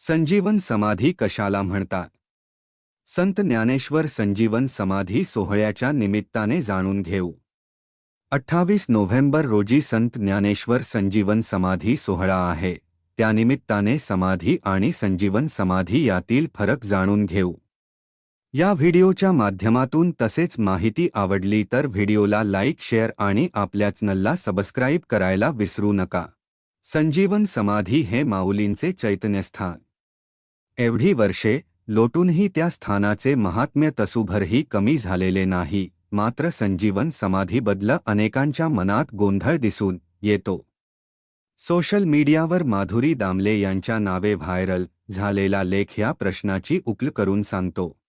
संजीवन समाधी कशाला म्हणतात? संत ज्ञानेश्वर संजीवन समाधी सोहळ्याच्या निमित्ताने जाणून घेऊ. अठ्ठावीस नोव्हेंबर रोजी संत ज्ञानेश्वर संजीवन समाधी सोहळा आहे. त्यानिमित्ताने समाधी आणि संजीवन समाधी यातील फरक जाणून घेऊ. या व्हिडिओच्या माध्यमातून तसेच माहिती आवडली तर व्हिडिओला लाईक शेअर आणि आपल्या चॅनलला सबस्क्राईब करायला विसरू नका. संजीवन समाधी हे माऊलींचे चैतन्यस्थान. एवढी वर्षे लोटूनही त्या स्थानाचे महात्म्य तसूभरही कमी झालेले नाही मात्र संजीवन समाधीबद्दल अनेकांच्या मनात गोंधळ दिसून येतो. सोशल मीडियावर माधुरी दामले यांच्या नावे व्हायरल झालेला लेख या प्रश्नाची उकल करून सांगतो.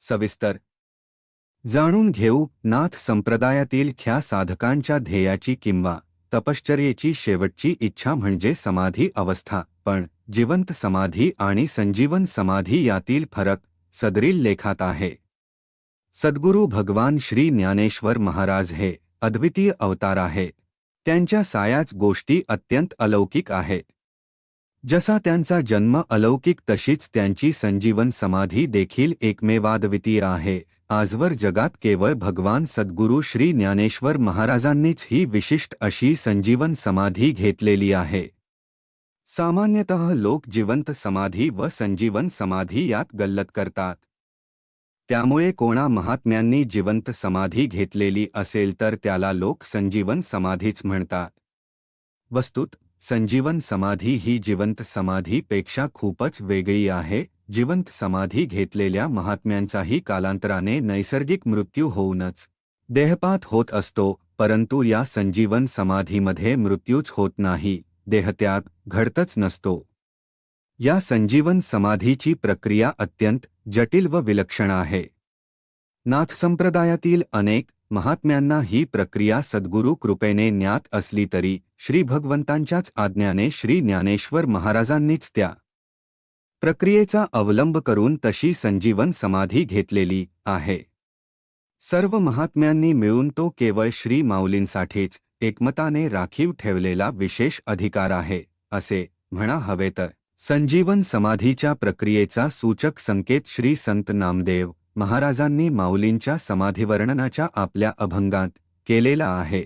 सविस्तर. जाणून घेऊ नाथ संप्रदायातील ख्या साधकांच्या ध्येयाची किंवा तपश्चर्येची शेवटची इच्छा म्हणजे समाधी अवस्था. पण जिवंत समाधी आणि संजीवन समाधी यातील फरक सदरील लेखात आहे. सद्गुरू भगवान श्री ज्ञानेश्वर महाराज हे अद्वितीय अवतार आहेत त्यांच्या सायाच गोष्टी अत्यंत अलौकिक आहेत जसा त्यांचा जन्म अलौकिक तशीच त्यांची संजीवन समाधी देखील एकमेवाद्वितीय आहे. आजवर जगात केवळ भगवान सद्गुरू श्री ज्ञानेश्वर महाराजांनीच ही विशिष्ट अशी संजीवन समाधी घेतलेली आहे. सामान्यतः लोक जिवंत समाधी व संजीवन समाधी यात गल्लत करतात. त्यामुळे कोणा महात्म्यांनी जिवंत समाधी घेतलेली असेल तर त्याला लोक संजीवन समाधीच म्हणतात. वस्तुत संजीवन समाधी ही जिवंत समाधीपेक्षा खूपच वेगळी आहे जिवंत समाधी घेतलेल्या महात्म्यांचाही कालांतराने नैसर्गिक मृत्यू होऊनच देहपात होत असतो परंतु या संजीवन समाधीमध्ये मृत्यूच होत नाही देहत्याग घडतच नसतो. या संजीवन समाधीची प्रक्रिया अत्यंत जटिल व विलक्षण आहे. नाथसंप्रदायातील अनेक महात्म्यांना ही प्रक्रिया सद्गुरू कृपेने ज्ञात असली तरी श्री भगवंतांच्याच आज्ञाने श्री ज्ञानेश्वर महाराजांनीच त्या प्रक्रियेचा अवलंब करून तशी संजीवन समाधी घेतलेली आहे. सर्व महात्म्यांनी मिळून तो केवळ श्री माऊलींसाठीच एकमताने राखीव ठेवलेला विशेष अधिकार आहे असे म्हणा हवे तर. संजीवन समाधीच्या प्रक्रियेचा सूचक संकेत श्री संत नामदेव महाराजांनी माऊलींच्या समाधीवर्णनाच्या आपल्या अभंगात केलेला आहे.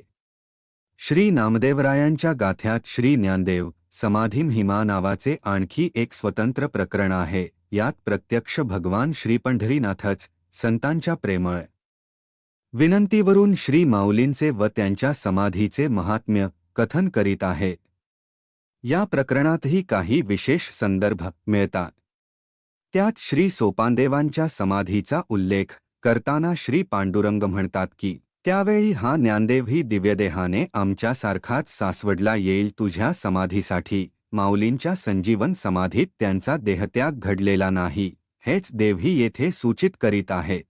श्री नामदेवरायांच्या गाथ्यात श्री ज्ञानदेव समाधीम हिमा नावाचे आणखी एक स्वतंत्र प्रकरण आहे. यात प्रत्यक्ष भगवान श्री पंढरीनाथच संतांच्या प्रेमळ विनंतीवरून श्री माऊलींचे व त्यांच्या समाधीचे महात्म्य कथन करीत आहेत. या प्रकरणातही काही विशेष संदर्भ मिळतात. त्यात श्री सोपानदेवांच्या समाधीचा उल्लेख करताना श्री पांडुरंग म्हणतात की त्यावेळी हा ज्ञानदेवही दिव्यदेहाने आमच्यासारखाच सासवडला येईल तुझ्या समाधीसाठी. माऊलींच्या संजीवन समाधीत त्यांचा देहत्याग घडलेला नाही. हेच देवही येथे सूचित करीत आहे.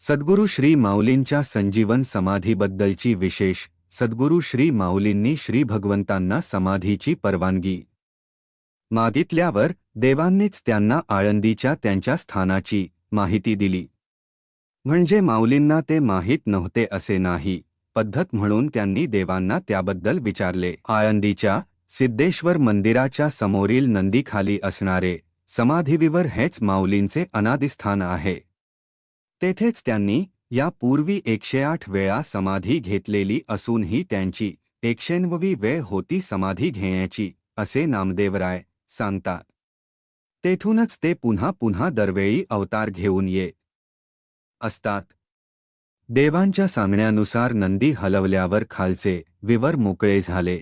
सद्गुरू श्री माऊलींच्या संजीवन समाधीबद्दलची विशेष सद्गुरू श्री माऊलींनी श्री भगवंतांना समाधीची परवानगी मागितल्यावर देवांनीच त्यांना आळंदीच्या त्यांच्या स्थानाची माहिती दिली. म्हणजे माऊलींना ते माहीत नव्हते असे नाही. पद्धत म्हणून त्यांनी देवांना त्याबद्दल विचारले. आळंदीच्या सिद्धेश्वर मंदिराच्या समोरील नंदीखाली असणारे समाधीविवर हेच माऊलींचे अनादिस्थान आहे. तेथेच त्यांनी यापूर्वी एकशे आठ वेळा समाधी घेतलेली असूनही त्यांची एकशेनवी वेळ होती समाधी घेण्याची असे नामदेवराय सांगतात. तेथूनच ते पुन्हा पुन्हा दरवेळी अवतार घेऊन येत असतात. देवांच्या सांगण्यानुसार नंदी हलवल्यावर खालचे विवर मोकळे झाले.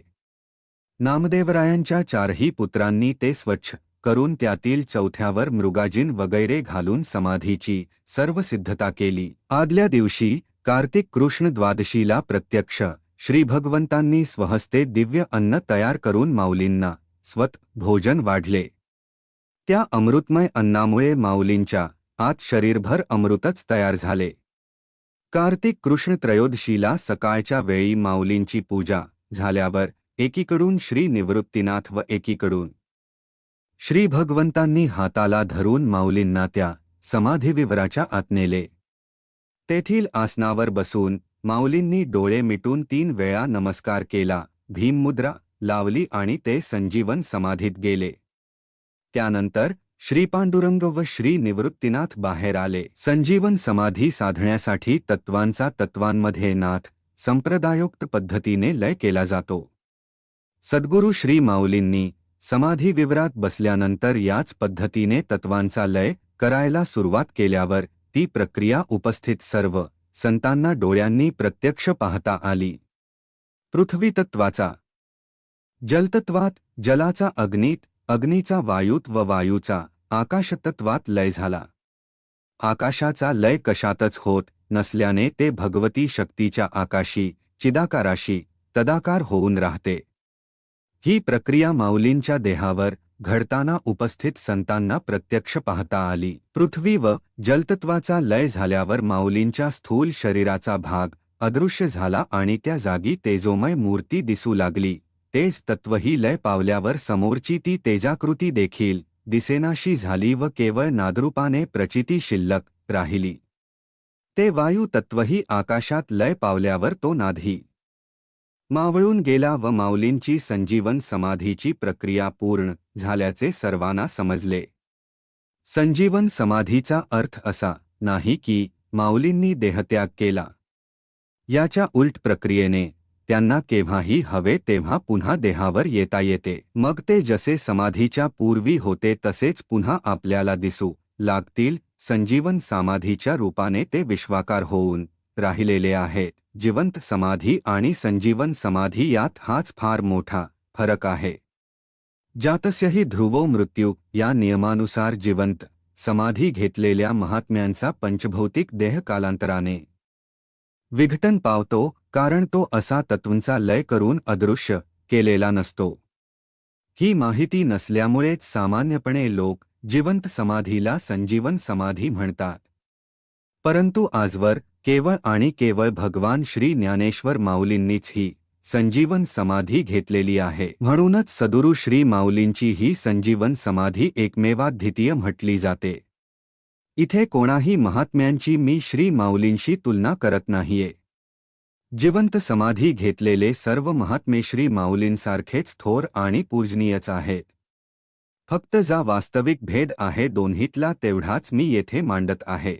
नामदेवरायांच्या चारही पुत्रांनी ते स्वच्छ करून त्यातील चौथ्यावर मृगाजीन वगैरे घालून समाधीची सर्व सिद्धता केली. आदल्या दिवशी कार्तिक कृष्ण द्वादशीला प्रत्यक्ष श्री भगवंतांनी स्वहस्ते दिव्य अन्न तयार करून माऊलींना स्वत भोजन वाढले. त्या अमृतमय अन्नामुळे माऊलींच्या आत शरीरभर अमृतच तयार झाले. कार्तिक कृष्ण त्रयोदशीला सकाळच्या वेळी माऊलींची पूजा झाल्यावर एकीकडून श्री निवृत्तीनाथ व एकीकडून श्री भगवंतांनी हाताला धरून माऊलींना त्या समाधीविवराच्या आत नेले. तेथील आसनावर बसून माऊलींनी डोळे मिटून तीन वेळा नमस्कार केला भीममुद्रा लावली आणि ते संजीवन समाधीत गेले. त्यानंतर श्री पांडुरंग व श्री निवृत्तीनाथ बाहेर आले. संजीवन समाधी साधण्यासाठी तत्वांचा तत्वांमध्ये नाथ संप्रदायोक्त पद्धतीने लय केला जातो. सद्गुरू श्री माऊलींनी समाधी विवरात बसल्यानंतर याच पद्धतीने तत्वांचा लय करायला सुरुवात केल्यावर ती प्रक्रिया उपस्थित सर्व संतांना डोळ्यांनी प्रत्यक्ष पाहता आली. पृथ्वीतत्वाचा जलतत्वात जलाचा अग्नीत अग्नीचा वायूत व वायूचा आकाशतत्वात लय झाला. आकाशाचा लय कशातच होत नसल्याने ते भगवती शक्तीच्या आकाशी चिदाकाराशी तदाकार होऊन राहते. ही प्रक्रिया माऊलींच्या देहावर घडताना उपस्थित संतांना प्रत्यक्ष पाहता आली. पृथ्वी व जलतत्वाचा लय झाल्यावर माऊलींच्या स्थूल शरीराचा भाग अदृश्य झाला आणि त्या जागी तेजोमय मूर्ती दिसू लागली. तेज तत्वही लय पावल्यावर समोरची ती तेजाकृती देखील दिसेनाशी झाली व केवळ नादरूपाने प्रचिती शिल्लक राहिली. ते वायू तत्वही आकाशात लय पावल्यावर तो नाधी. मावळून गेला व माऊलींची संजीवन समाधीची प्रक्रिया पूर्ण झाल्याचे सर्वांना समजले. संजीवन समाधीचा अर्थ असा नाही की माऊलींनी देहत्याग केला. याच्या उलट प्रक्रियेने त्यांना केव्हाही हवे तेव्हा पुन्हा देहावर येता येते. मग ते जसे समाधीच्या पूर्वी होते तसेच पुन्हा आपल्याला दिसू लागतील. संजीवन समाधीच्या रूपाने ते विश्वाकार होऊन राहिलेले आहेत. जिवंत समाधी आणि संजीवन समाधी यात हाच फार मोठा फरक आहे. जातस्यही ध्रुवो मृत्यू या नियमानुसार जिवंत समाधी घेतलेल्या महात्म्यांचा पंचभौतिक देह कालांतराने विघटन पावतो कारण तो असा तत्वांचा लय करून अदृश्य केलेला नसतो. ही माहिती नसल्यामुळेच सामान्यपणे लोक जिवंत समाधीला संजीवन समाधी म्हणतात. परंतु आजवर केवळ आणि केवळ भगवान श्री ज्ञानेश्वर माऊलींनीच ही संजीवन समाधी घेतलेली आहे. म्हणूनच सदुरू श्री माऊलींची ही संजीवन समाधी एकमेवाद्वितीय म्हटली जाते. इथे कोणाही महात्म्यांची मी श्री माऊलींशी तुलना करत नाहीये. जिवंत समाधी घेतलेले सर्व महात्मे श्री माऊलींसारखेच थोर आणि पूजनीयच आहेत फक्त जा वास्तविक भेद आहे दोन्हीतला तेवढाच मी येथे मांडत आहे.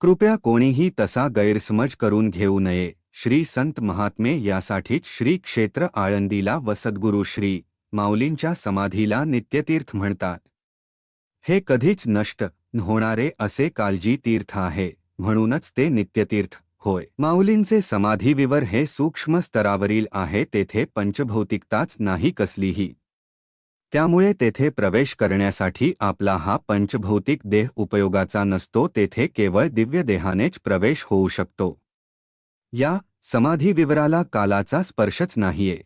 कृपया कोणीही तसा गैरसमज करून घेऊ नये. श्री संत महात्मे यासाठीच श्री क्षेत्र आळंदीला व सद्गुरू श्री माऊलींच्या समाधीला नित्यतीर्थ म्हणतात. हे कधीच नष्ट होणारे असे कालजी तीर्थ आहे म्हणूनच ते नित्यतीर्थ. होय. माऊलींचे समाधीविवर हे सूक्ष्म स्तरावरील आहे तेथे पंचभौतिकताच नाही कसलीही. त्यामुळे तेथे प्रवेश करण्यासाठी आपला हा पंचभौतिक देह उपयोगाचा नसतो तेथे केवळ दिव्य देहानेच प्रवेश होऊ शकतो. या समाधीविवराला कालाचा स्पर्शच नाहीये.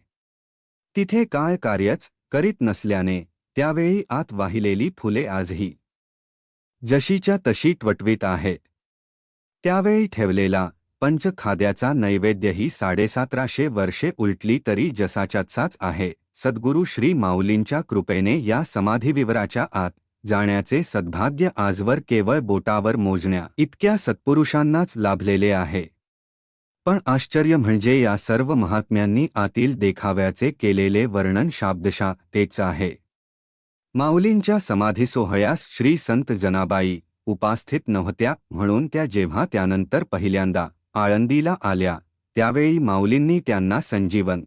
तिथे काय कार्यच करीत नसल्याने त्यावेळी आत वाहिलेली फुले आजही जशीच्या तशी टवटवीत आहेत. त्यावेळी ठेवलेला पंचखाद्याचा नैवेद्यही साडेसातराशे वर्षे उलटली तरी जसाच्याचाच आहे. सद्गुरू श्री माऊलींच्या कृपेने या समाधीविवराच्या आत जाण्याचे सद्भाग्य आजवर केवळ बोटावर मोजण्या इतक्या सत्पुरुषांनाच लाभलेले आहे. पण आश्चर्य म्हणजे या सर्व महात्म्यांनी आतील देखाव्याचे केलेले वर्णन शाब्दशा तेच आहे. माऊलींच्या समाधीसोहयास श्री संत जनाबाई उपास्थित नव्हत्या म्हणून त्या जेव्हा त्यानंतर पहिल्यांदा आळंदीला आल्या त्यावेळी माऊलींनी त्यांना संजीवन.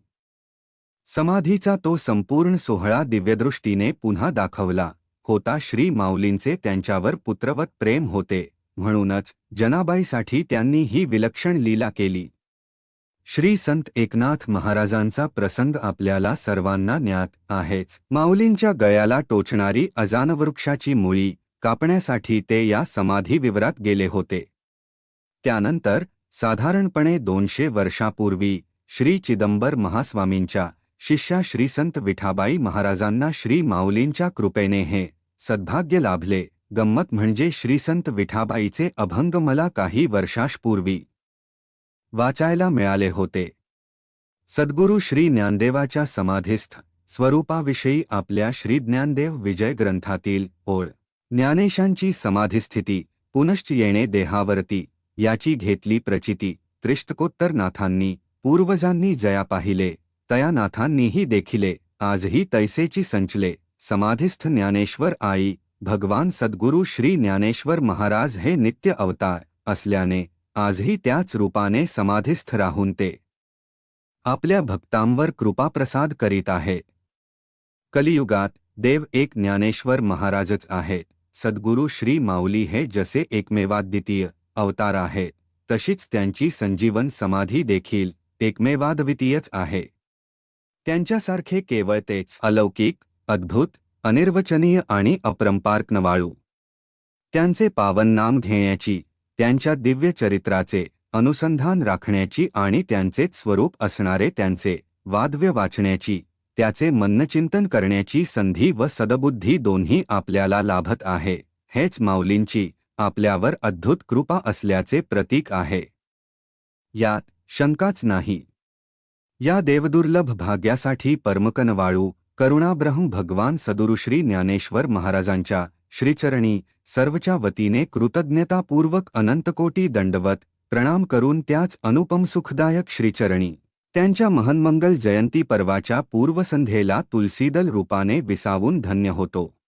समाधीचा तो संपूर्ण सोहळा दिव्यदृष्टीने पुन्हा दाखवला होता श्री माऊलींचे त्यांच्यावर पुत्रवत प्रेम होते म्हणूनच जनाबाईसाठी त्यांनी ही विलक्षण लीला केली. श्री संत एकनाथ महाराजांचा प्रसंग आपल्याला सर्वांना ज्ञात आहेच. माऊलींच्या गळ्याला टोचणारी अजानवृक्षाची मुळी कापण्यासाठी ते या समाधी विवरात गेले होते. त्यानंतर साधारणपणे दोनशे वर्षापूर्वी श्री चिदंबर महास्वामींच्या शिष्या श्रीसंत विठाबाई महाराजांना श्री माऊलींच्या कृपेने हे सद्भाग्य लाभले. गंमत म्हणजे श्रीसंत विठाबाईचे अभंग मला काही वर्षांपूर्वी वाचायला मिळाले होते. सद्गुरू श्री ज्ञानदेवाच्या समाधीस्थ स्वरूपाविषयी आपल्या श्री ज्ञानदेव विजय ग्रंथातील ओळ ज्ञानेशांची समाधीस्थिती पुनश्च येणे देहावरती याची घेतली प्रचिती त्रिष्टकोत्तर नाथांनी पूर्वजांनी जया पाहिले तया नाथांनीही देखिले आजही तैसेची संचले समाधिस्थ ज्ञानेश्वर आई भगवान सद्गुरू श्री ज्ञानेश्वर महाराज हे नित्य अवतार असल्याने आजही त्याच रूपाने समाधिस्थ राहून ते आपल्या भक्तांवर कृपाप्रसाद करीत आहे. कलियुगात देव एक ज्ञानेश्वर महाराजच आहेत सद्गुरू श्री माऊली हे जसे एकमेवाद्वितीय अवतार आहे. तशीच त्यांची संजीवन समाधी देखील एकमेवाद्वितीयच आहे. त्यांच्यासारखे केवळ तेच अलौकिक अद्भुत अनिर्वचनीय आणि अपरंपार नवाळू. त्यांचे पावन नाम घेण्याची त्यांच्या दिव्य चरित्राचे अनुसंधान राखण्याची आणि त्यांचेच स्वरूप असणारे त्यांचे वाद्य वाचण्याची त्याचे मनचिंतन करण्याची संधी व सदबुद्धी दोन्ही आपल्याला लाभत आहे हेच माऊलींची आपल्यावर अद्भुत कृपा असल्याचे प्रतीक आहे. यात शंकाच नाही. या देवदुर्लभ भाग्यासाठी परमकनवाळू करुणाब्रह्म भगवान सदुरुश्री ज्ञानेश्वर महाराजांच्या श्रीचरणी सर्वच्या वतीने कृतज्ञतापूर्वक अनंतकोटी दंडवत प्रणाम करून त्याच अनुपम सुखदायक श्रीचरणी त्यांच्या महन्मंगल जयंती पर्वाच्या पूर्वसंध्येला तुलसीदल रूपाने विसावून धन्य होतो.